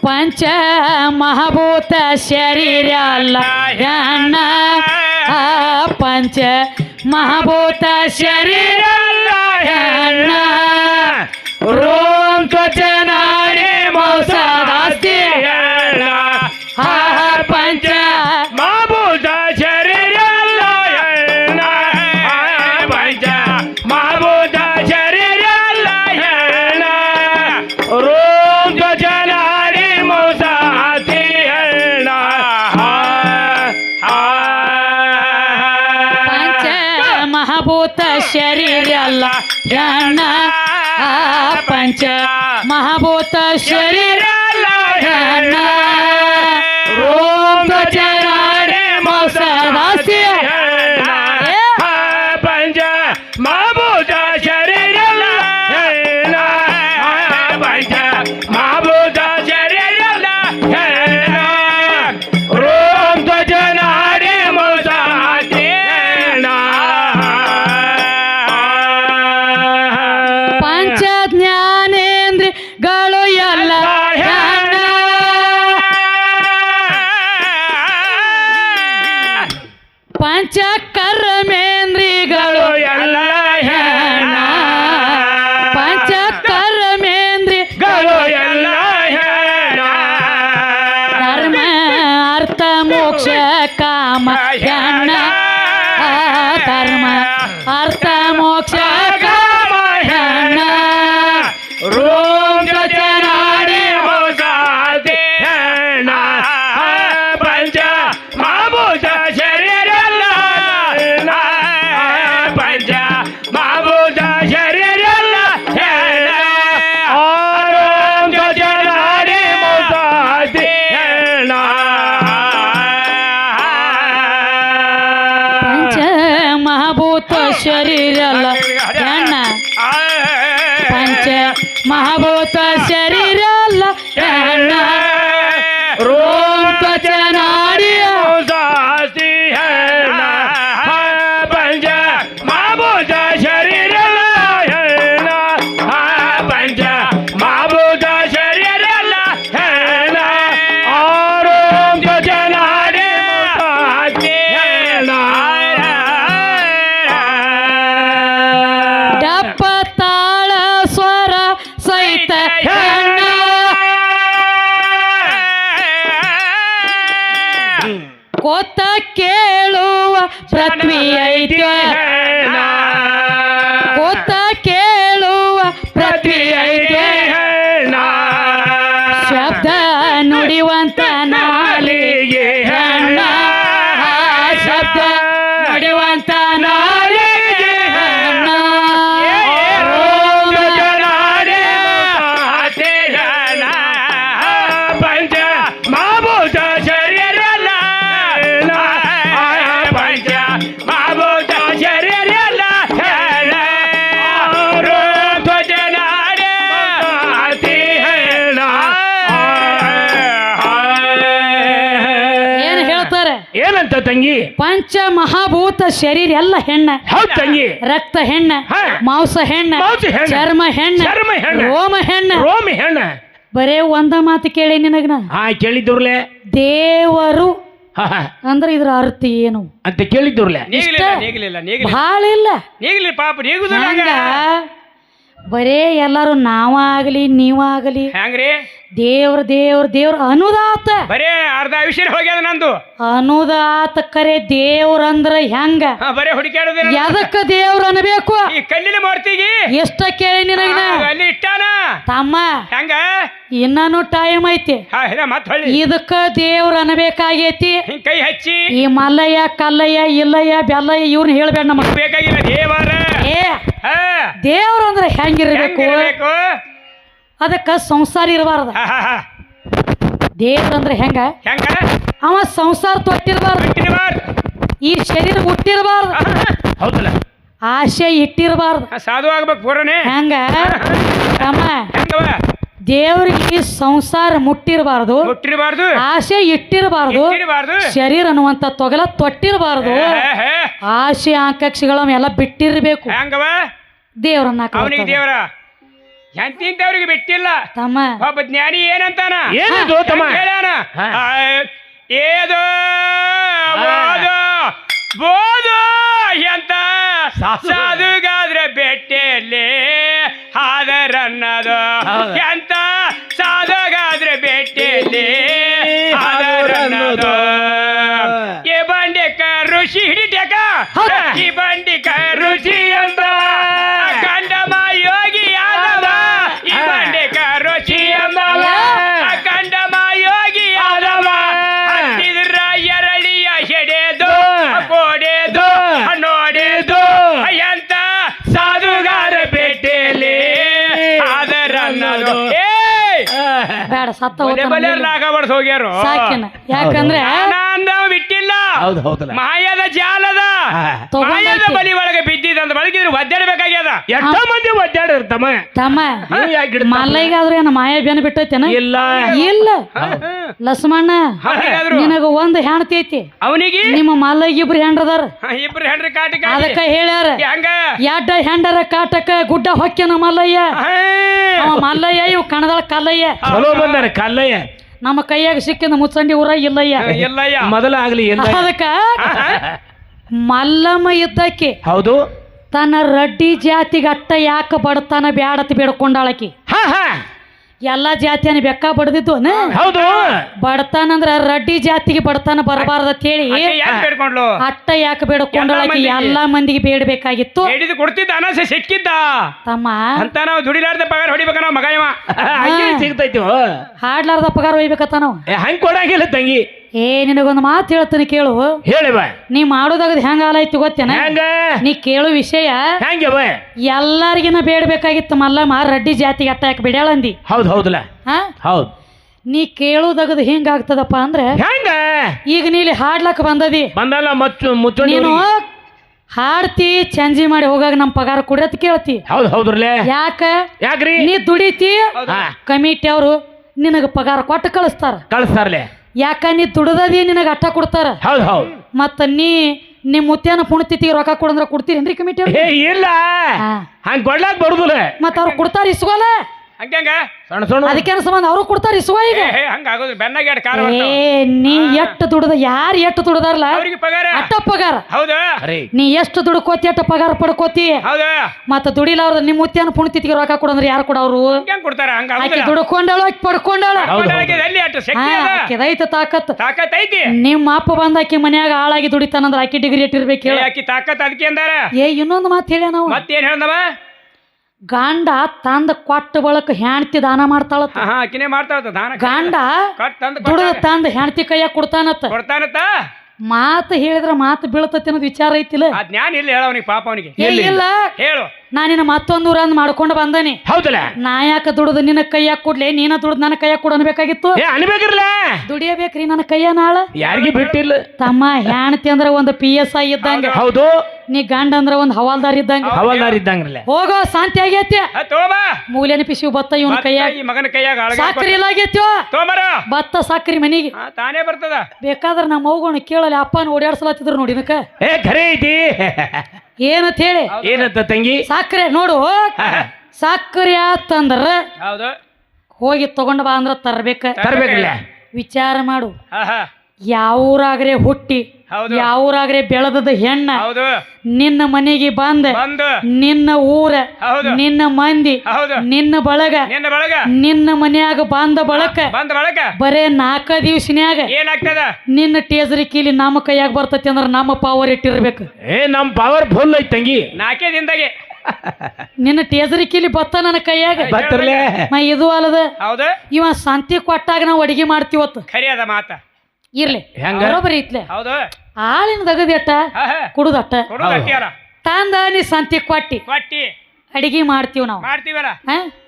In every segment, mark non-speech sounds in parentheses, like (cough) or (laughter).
ಪಂಚ ಮಹಾಭೂತ ಶರೀರ ಲಯನ. ಪಂಚ ಮಹಾಭೂತ ಶರೀರ ಅಲ್ಲ ರೋಮ್ ಧ್ವಜನಾಡಿ ಮೋಸಾತಿ पंच महाभूत ಆ. ಪಂಚ ಜ್ಞಾನೇಂದ್ರಿಗಳು ಎಲ್ಲ ಪಂಚಕರ್ಮೇಂದ್ರಿಗಳು ಪಂಚ ಕರ್ಮೇಂದ್ರಿಗಳು ಎಲ್ಲ. ಪಂಚ ಕರ್ಮೇಂದ್ರಿ ಎಲ್ಲ ಧರ್ಮ ಅರ್ಥ ಮೋಕ್ಷ ಕಾಮ ಮಹಾಭೂತ ಶರೀರ ತಂಗಿ. ಪಂಚ ಮಹಾಭೂತ ಶರೀರ ಎಲ್ಲ ಹೆಣ್ಣ. ಹೌದ್ ತಂಗಿ. ರಕ್ತ ಹೆಣ್ಣ ಹಾ. ಮಾಂಸ ಹೆಣ್ಣ ಮಾಂಸ ಹೆಣ್ಣ. ಚರ್ಮ ಹೆಣ್ಣ ಚರ್ಮ ಹೆಣ್ಣ. ರೋಮ ಹೆಣ್ಣ. ರೋಮಿ ಹೆಣ್ಣ. ಬರೇ ಒಂದ ಮಾತು ಕೇಳಿ ನಿನಗನ ಹಾ ಕೇಳಿದ್ರಲೆ ದೇವರು ಹಾ ಹಾ. ಅಂದ್ರೆ ಇದ್ರ ಅರ್ಥ ಏನು? ಅಂತ ಕೇಳಿದ್ರಲೆ ನೀಗ್ಲಿಲ್ಲ ಇಷ್ಟ? ನೀಗ್ಲಿಲ್ಲ ನೀಗಲಿಲ್ಲ. ಭಾಳ ಇಲ್ಲ. ನೀಗಲಿ ಪಾಪ ನೀಗುದಿಲ್ಲ ಹಂಗ. ಬರೇ ಎಲ್ಲಾರು ನಾವಾಗಲಿ ನೀವಾಗಲಿ. ಹೆಂಗ್ರಿ ದೇವ್ರ ದೇವ್ರ ದೇವ್ರ ಅನುದಾತ. ಬರೇ ಅರ್ಧ ವಿಷಯ ಹೋಗ್ಯದ ನಂದು. ಅನುದಾತ ಕರೆ ದೇವ್ರ ಅಂದ್ರ ಹೆಂಗ? ಹಾ, ಬರೇ ಹುಡುಕ್ಯಾಡದ ಎದಕ್ಕ ದೇವ್ರ ಅನ್ಬೇಕು? ಈ ಕಲ್ಲಿನ ಮೂರ್ತಿಗೆ? ಎಷ್ಟ ಕೇಳಿ ನಿನಗನ ಅಲ್ಲಿ ಇಟ್ಟಾನ? ತಮ್ಮ ಹೆಂಗ? ಇನ್ನೂ ಟೈಮ್ ಐತಿ. ಹಾ ಇದ ಮತ್ ಹೊಳ್ಳಿ. ಇದಕ್ಕ ದೇವ್ರ ಅನ್ಬೇಕಾಗೈತಿ. ಹಿಂಗ್ ಕೈ ಹಚ್ಚಿ. ಈ ಮಲ್ಲಯ್ಯ ಕಲ್ಲಯ್ಯ ಇಲ್ಲಯ್ಯ ಬೆಲ್ಲಯ್ಯ ಇವ್ರನ್ನ ಹೇಳ್ಬೇಡ ನಮಗ ಬೇಕಾಗಿಲ್ಲ ದೇವರ ದೇವ್ರ ಅಂದ್ರೆ ಹೆಂಗಿರ್ಬೇಕು? ಹೆಂಗಿರ್ಬೇಕು? ಅದಕ್ಕ ಸಂಸಾರ ಇರಬಾರ್ದ. ದೇವ್ರ ಅಂದ್ರೆ ಹೆಂಗ? ಹೆಂಗ? ಅವ ಸಂಸಾರ ತೊಟ್ಟಿರಬಾರ್ದು. ಬಿಟ್ಟಿರ್ಬಾರ್ದು. ಈ ಶರೀರ ಹುಟ್ಟಿರ್ಬಾರ್ದು. ಹೌದಲ್ಲ? ಆಸೆ ಇಟ್ಟಿರಬಾರ್ದು. ಸಾಧು ಆಗ್ಬೇಕು ಪೂರನೆ ಹೆಂಗ? ತಮ್ಮ. ಹೆಂಗವ ದೇವರಿಗೆ ಸಂಸಾರ ಮುಟ್ಟಿರಬಾರದು. ಮುಟ್ಟಿರಬಾರ್ದು. ಆಸೆ ಇಟ್ಟಿರಬಾರದು. ಇಟ್ಟಿರಬಾರ್ದು. ಶರೀರ ಅನ್ನುವಂತ ತೊಗಲ ತೊಟ್ಟಿರಬಾರದು. ಆಸೆ ಆಕಾಂಕ್ಷೆಗಳ ಎಲ್ಲ ಬಿಟ್ಟಿರಬೇಕು. ಹೆಂಗವ? ದೇವ್ರನ್ನ ಅವನಿಗೆ ಕಳ್ಕೊಳ್ಳೋದು. ದೇವರ. ಎಂತಿಂತವ್ರಿಗೆ ಬಿಟ್ಟಿಲ್ಲ. ತಮ್ಮ. ಒಬ್ಬ ಜ್ಞಾನಿ ಏನಂತಾನ? ಏನಿದು ತಮ್ಮ? ಹೆಂಗ್ ಹೇಳ್ಯಾನ ಹಾ. ಆ, ಏದು ಬೋದು ಬೋದು ಎಂತ ಸಾಧು. ಹಾದರನ್ನದು ಹೌದು. ಬೇಡ ಸತ್ತ ಹೋಗ್ತಾನ ಬಲೆ ಹೋಗ್ಯಾರು. ಸಾಕಿನ. ಯಾಕಂದ್ರೆ ಹೌದು ಹೌದಲ್ಲ. ಮಾಯದ ಜಾಲದ. ಮಾಯದ. ಬಲಿ ಒಳಗೆ ಬಿದ್ದಿದಂತ ಬಳಗಿದ್ರು ಒದ್ದಾಡಬೇಕಾಗ್ಯದ? ಎಷ್ಟೋ ಮಂದಿ ಒದ್ದಾಡ್ರಿ ತಮ್ಮ. ತಮ್ಮ ನೀವು ಯಾಕೆ ಹಿಡ್ತಾ- ಮಲ್ಲೈಗಾದ್ರೂ ಏನ ಮಾಯ ಬೇನ ಬಿಟ್ಟೈತೇನ ಇಲ್ಲ. ಇಲ್ಲ. ಲಸ್ಮಣ್ಣ ನಿನಗ ಒಂದ್ ಹೆಣ್ತಿ ಐತಿ. ಅವನಿಗೆ? ನಿಮ್ಮ ಮಲ್ಲಯ್ಯ ಇಬ್ರು ಹೆಂಡ್ರದಾರ ಇಬ್ರು ಹೆಂಡ್ರ ಕಾಟಕ ಅದಕ್ಕ ಹೇಳ್ಯಾರ ಹಂಗ? ಎಡ್ಡ ಹೆಂಡರ ಕಾಟಕ ಗುಡ್ಡ ಹೊಕ್ಕೆನ ಮಲ್ಲಯ್ಯ ಅವ ಮಲ್ಲಯ್ಯ ಇವ್ ಕಣದಳ ಕಲ್ಲಯ್ಯ. ಚಲೋ ಬಂದಾರ ಕಲ್ಲಯ್ಯ. ನಮ್ಮ ಕೈಯಾಗ ಸಿಕ್ಕಿದ ಮುಚ್ಚಂಡಿ ಊರ ಇಲ್ಲಯ್ಯ. ಇಲ್ಲಯ್ಯ. ಮೊದಲ ಆಗ್ಲಿ ಅದಕ್ಕ (laughs) ಮಲ್ಲಮ್ಮ ಇದ್ದಕ್ಕೆ ಹೌದು. ತನ್ನ ರಡ್ಡಿ ಜಾತಿಗೆ ಅಟ್ಟ ಯಾಕೆ ಬಡತನ ಬ್ಯಾಡತ್ ಬೇಡ್ಕೊಂಡಾಳಕಿ. ಎಲ್ಲಾ ಜಾತಿಯನ್ನ ಬೆಕ್ಕ ಬಡ್ದಿದ್ದು ಹೌದು. ಬಡತನ ಅಂದ್ರ ರಡ್ಡಿ ಜಾತಿಗೆ ಬಡತನ ಬರಬಾರ್ದ ಹೇಳಿ ಆಕೆ ಯಾಕ್ ಬೇಡ್ಕೊಂಡ್ಲು? ಅಟ್ಟ ಯಾಕೆ ಬೇಡ್ಕೊಂಡಾಳಕಿ ಮಂದಿಗೆ. ಎಲ್ಲಾ ಮಂದಿಗೆ ಬೇಡಬೇಕಾಗಿತ್ತು. ಕೊಡ್ತಿದ್ದ ಅನಸೆ ಸಿಕ್ಕಿದ್ದ. ತಮ್ಮ. ಅಂತ ನಾವು ದುಡಿಲಾರ್ದ ಪಗಾರ ಹೊಡಿಬೇಕ ನಾವು ಮಗ ಸಿಗ್ತೈತಿ. ಹಾಡ್ಲಾರ್ದ ಪಗಾರ ಒಯ್ಬೇಕತ್ತ ನಾವು. ಹಂಗ್ ಕೊಡಂಗಿಲ್ಲ ತಂಗಿ. ಏ ನಿನಗೊಂದು ಮಾತು ಹೇಳ್ತೇನೆ ಕೇಳು. ಹೇಳಿ ಬಾ. ನೀ ಮಾಡೋದಾಗದ್ ಹೆಂಗ ಆಲಾಯ್ತು ಗೊತ್ತೇನ? ಹೆಂಗ? ನೀ ಕೇಳು ವಿಷಯ. ಹೆಂಗೆ ಬಾ. ಎಲ್ಲರಿಗಿನ ಬೇಡಬೇಕಾಗಿತ್ತು ಮಲ್ಲಮ್ಮ ರಡ್ಡಿ ಜಾತಿಗೆ ಅಟ್ಟ ಯಾಕೆ ಬಿಡ್ಯಾಳಂದಿ ಹೌದು ಹೌದಲ್ಲ ಹಾ? ಹೌದು. ನೀ ಕೇಳುದಾಗದ್ ಹೆಂಗಾಗ್ತದಪ್ಪ ಅಂದ್ರೆ? ಹೆಂಗ? ಈಗ ನೀಲಿ ಹಾಡ್ಲಕ್ ಬಂದದಿ. ಬಂದಲ್ಲ ಮಚ್ಚು ಮುಚ್ಚು ನೀನು ಹಾಡ್ತಿ ಚಂಜಿ ಮಾಡಿ ಹೋಗಾಗ ನಮ್ಮ ಪಗಾರ ಕುಡಿಯತ್ ಕೇಳ್ತಿ. ಹೌದು ಹೌದ್ರಲ್ಲೇ. ಯಾಕ? ಯಾಕ್ರಿ? ನೀ ದುಡಿತಿ? ಕಮಿಟಿ ಅವರು ನಿನಗ ಪಗಾರ ಕೊಟ್ಟು ಕಳಿಸ್ತಾರ. ಕಳಿಸ್ತಾರ್ಲೆ. ಯಾಕ ನೀ ನಿನಗೆ ನಿನಗ ಅಟ್ಟ ಕೊಡ್ತಾರ? ಹೌದು ಹೌದು. ಮತ್ತ ನೀ ನಿಮ್ ಮುತ್ಯಾನ ಪುಣ್ತಿತಿಗೆ ರೊಕ್ಕ ಕೊಡಂದ್ರ ಕೊಡ್ತೀರಿ ಕಮಿಟಿ ಏ ಇಲ್ಲ. ಹಂಗ ಕೊಡ್ಲಾಕ್ ಬರುದಿಲ್ಲ. ಮತ್ತ ಅವ್ರು ಕೊಡ್ತಾರ ಇಸ್ಕೋಲ ಹಂಗಂಗ? ಸಣ್ಣ ಸಣ್ಣ. ಅದಕ್ಕೇನ ಸಂಬಂಧ ಅವರು ಕೊಡ್ತಾರ ಇಸ್ಕೋ ಈಗ ಏ ಹಂಗ ಆಗೋದು ಬೆನ್ನಾಗ ಎರಡು ಕಾರ ಏ ನೀ ಎಷ್ಟು ದುಡ್ದ ಯಾರು ಎಷ್ಟು ದುಡ್ದಾರಲ್ಲ ಅವ್ರಿಗೆ ಪಗಾರ. ಅಟ್ಟ ಪಗಾರ. ಹೌದಾ. ಅರೆ. ನೀ ಎಷ್ಟು ದುಡ್ಕೋತಿ ಅಟ್ಟ ಪಗಾರ ಪಡ್ಕೋತಿ ಮತ್ತೆ ಮತ್ತ ದುಡಿಲಾರ್ದ ನಿಮ್ಮ ಮುತ್ಯಾನ ಪುಣಿತಿಗೆ ರೊಕ್ಕ ಕೊಡಂದ್ರ ಯಾರು ಕೊಡವ್ರು ಹಂಗ ಕೊಡ್ತಾರ? ಹಂಗ ಆಕಿ ದುಡ್ಕೊಂಡಾಳು ಆಕಿ ಪಡ್ಕೊಂಡಾಳ. ಹೌದು, ಎಲ್ಲಿ ಅಷ್ಟು ಶಕ್ತಿ ಅದ. ಆಕಿದೈತ ತಾಕತ್. ತಾಕತ್ ಐತಿ. ನಿಮ್ಮ ಅಪ್ಪ ಬಂದ ಆಕಿ ಮನ್ಯಾಗ ಹಾಳಾಗಿ ದುಡಿತಾನಂದ್ರ ಆಕಿ ಡಿಗ್ರಿ ಇಟ್ಟಿರ್ಬೇಕು ಏ, ಹೇಳ ಆಕಿ ತಾಕತ್ ಅದಕ್ಕೆ ಅಂದಾರ. ಏ ಇನ್ನೊಂದು ಮಾತು ಹೇಳ್ಯ ನಾವು. ಮತ್ತೇನ್ ಹೇಳ್ದವ? ಗಂಡ ತಂದ ಕೊಟ್ಟ ಬಳಕ ಹೆಣ್ತಿ ದಾನ ಆಕಿನೇ ಮಾಡ್ತಾಳ ದಾನ ಗಂಡ ತಂದು ದುಡ್ದ ತಂದ ಹೆಣ್ತಿ ಕೈಯಾಗ ಕೊಡ್ತಾನತ್ತ. ಕೊಡ್ತಾನತ್ತ? ಮಾತು ಹೇಳಿದ್ರ ಮಾತು ಬೀಳ್ತತಿ ಅನ್ನೋದು ವಿಚಾರ ಐತಿಲ್ಲ. ಜ್ಞಾನ ಇಲ್ಲ ಹೇಳ ಅವನಿಗೆ ಪಾಪ ಅವನಿಗೆ. ಇಲ್ಲ. ಹೇಳು. ನಾನಿನ ಮತ್ತೊಂದು ಊರ ಮಾಡ್ಕೊಂಡು ಬಂದನಿ. ಹೌದಲ್ಲ? ನಾ ಯಾಕ ದುಡ್ದು ನಿನ್ನ ಕೈಯಾಗ ಕೊಡ್ಲಿ? ನೀನ ದುಡ್ದು ನನ್ನ ಕೈಯಾಗ ಕೊಡು ಅನ್ಬೇಕಾಗಿತ್ತು? ಅನ್ಬೇಕಿರ್ಲ? ದುಡಿಯಬೇಕ್ರಿ ನನ್ನ ಕೈಯ ನಾಳ? ಯಾರಿಗೆ ಬಿಟ್ಟಿಲ್ಲ ತಮ್ಮ ಹೆಣ್ತಿ ಅಂದ್ರ ಒಂದು ಪಿ ಎಸ್ ಐ ಇದ್ದಂಗೆ. ಹೌದು. ನೀ ಗಂಡ ಅಂದ್ರ ಒಂದ್ ಹವಾಲ್ದಾರ್ ಇದ್ದಂಗ. ಹವಾಲ್ದಾರ್ ಇದ್ದಂಗ್ರಲ್ಲ. ಹೋಗೋ ಶಾಂತಿ ಆಗೈತಿ. ಮೂಲೆನ ಪಿಸಿ ಬತ್ತ ಇವನ್ ಕೈಯಾಗ. ಈ ಮಗನ ಕೈಯಾಗ ಸಾಕ್ರಿ ಇಲ್ಲ ಆಗೈತ್ಯೋ ತಗೊಂಬರ ಭತ್ತ ಸಾಕ್ರಿ ಮನಿಗೆ. ಹಾ ತಾನೇ ಬರ್ತದ. ಬೇಕಾದ್ರ ನಮ್ಮ ಮಗುನ ಕೇಳಲಿ ಅಪ್ಪನ ಓಡಾಡ್ಸಲತ್ತಿದ್ರು ನೋಡಿ ಇದಕ್ಕ. ಏ ಖರೆ ಐತಿ (laughs) ಏನಂತ ಹೇಳಿ? ಏನಂತ ತಂಗಿ? ಸಾಕ್ರೆ ನೋಡು ಸಾಕ್ರಿ ಆತಂದ್ರ ಹೌದು. ಹೋಗಿ ತಗೊಂಡ್ ಬಾ ಅಂದ್ರ ತರ್ಬೇಕ. ತರ್ಬೇಕಲ್ಲ? ವಿಚಾರ ಮಾಡು. ಹಾ ಹಾ. ಯಾವೂರಾಗ್ರೆ ಹುಟ್ಟಿ ಹೌದು. ಯಾವೂರಾಗ್ರೆ ಬೆಳೆದದ ಹೆಣ್ಣ ಹೌದು. ನಿನ್ನ ಮನೆಗೆ ಬಂದ ಬಂದು. ನಿನ್ನ ಊರ ಹೌದು. ನಿನ್ನ ಮಂದಿ ಹೌದು. ನಿನ್ನ ಬಳಗ ನಿನ್ನ ಬಳಗ. ನಿನ್ನ ಮನ್ಯಾಗ ಬಂದ ಬಳಕ ಬಂದ ಬಳಗ ಬರೇ ನಾಲ್ಕ ದಿವ್ಸನ್ಯಾಗ ಏನಾಗ್ತದ? ನಿನ್ನ ಟೇಸರಿ ಕೀಲಿ ನಮ್ಮ ಕೈಯಾಗ ಬರ್ತೈತಿ ಅಂದ್ರ ನಮ್ಮ ಪವರ್ ಇಟ್ಟಿರ್ಬೇಕು. ಏ ನಮ್ ಪವರ್ ಫುಲ್ ಐತ್ ತಂಗಿ. ನಾಲ್ಕೇ ದಿನದಾಗೆ. ನಿನ್ನ ಟೇಸರಿ ಕೀಲಿ ಬತ್ತ ನನ್ನ ಕೈಯಾಗ. ನಾ ಇದು ಅಲ್ಲದ. ಹೌದು. ಇವ ಸಂತಿ ಕೊಟ್ಟಾಗ ನಾವು ಅಡಿಗೆ ಮಾಡ್ತೀವತ್ತು ಖರಿ ಅದ ಮಾತ. ಇರ್ಲಿ. ಹೆಂಗ? ಬರೋಬ್ಬರಿ ಇತ್ಲೆ ಹೌದು. ಹಾಲಿನ ದಗದಟ್ಟ ಹಾ ಹಾ. ಕುಡುದಟ್ಟ ಕೊಡು. ಗಟ್ಟಿಯಾರ ತಂದ ನೀ ಸಂತಿ ಕೊಟ್ಟಿ. ಕೊಟ್ಟಿ. ಅಡಿಗೆ ಮಾಡ್ತೀವಿ ನಾವು. ಮಾಡ್ತೀವಲ್ಲ?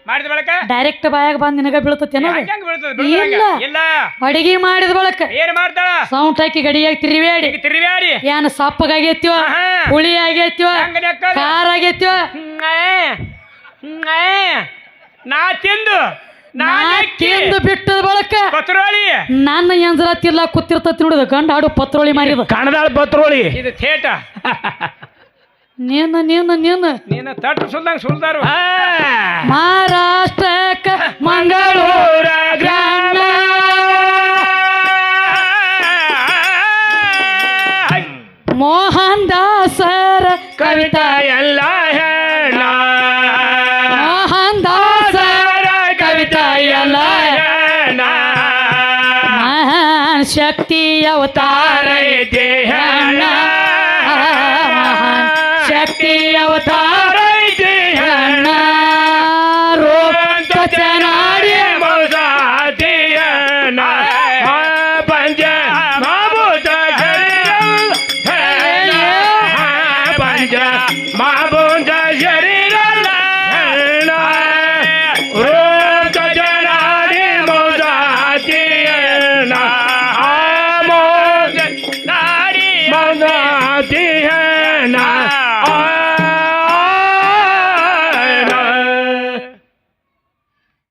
ಮಾಡಿದ ಬಳಕ? ಡೈರೆಕ್ಟ್ ಬಾಯಾಗ ಬಂದ್ ನಿನಗ ಬೀಳ್ತತಿ ಅನ್ನೋದು ಹಂಗ ಬೀಳ್ತದ? ಬೀಳ್ತದ ಇಲ್ಲ. ಇಲ್ಲ. ಅಡಿಗೆ ಮಾಡಿದ ಬಳಕ. ಏನ್ ಮಾಡ್ತಾಳ? ಸೌಂಟ್ ಹಾಕಿ ಗಡಿಯಾಗಿ ತಿರುವೇಡಿ ಈಗ ತಿರುವ್ಯಾಡಿ ಏನ್ ಸಪ್ಪಗಾಗೈತಿವ ಆಹಾ. ಹುಳಿ ಆಗೈತಿವ? ಹೆಂಗ ನೆಕ್ಕದ? ಖಾರ ಆಗೈತಿವ. ನಾ ತಿಂದು. ನಾನಕ್ಕಿ ತಿಂದು ಬಿಟ್ಟದ ಬಳಕ ಪತ್ರೋಳಿ. ನನ್ನ ಎಂಜಲ ತಿಲ್ಲ ಕೂತಿರ್ತತಿ ನೋಡಿದ ಗಂಡ ಹಾಡು ಪತ್ರೋಳಿ ಮಾರಿದ ಕಣದಾಳ ಪತ್ರೋಳಿ. ಇದು ಥೇಟ. ನೀನು ನೀನು ನೀನು. ನೀನು ತಟ್ಟು ಸುಲ್ದಂಗ ಸುಲ್ದಾರು ಮಹಾರಾಷ್ಟ್ರಕ್ಕ ಮಂಗಳೂರ ಗ್ರಾಮ. ಮೋಹನ್ ದಾಸರ ಕವಿತಾ ಮಹಾನ್ ಶಕ್ತಿ ಅವತಾರ ತಾರೈತೆ ಹೇಳ ಮಹಾನ್ ಶಕ್ತಿ ಅವತಾರ ತಾರೈತೆ ಹೇಳ ರೂಪ ಚನಾಡಿ ಪಂಚ ಮಾಬೂತ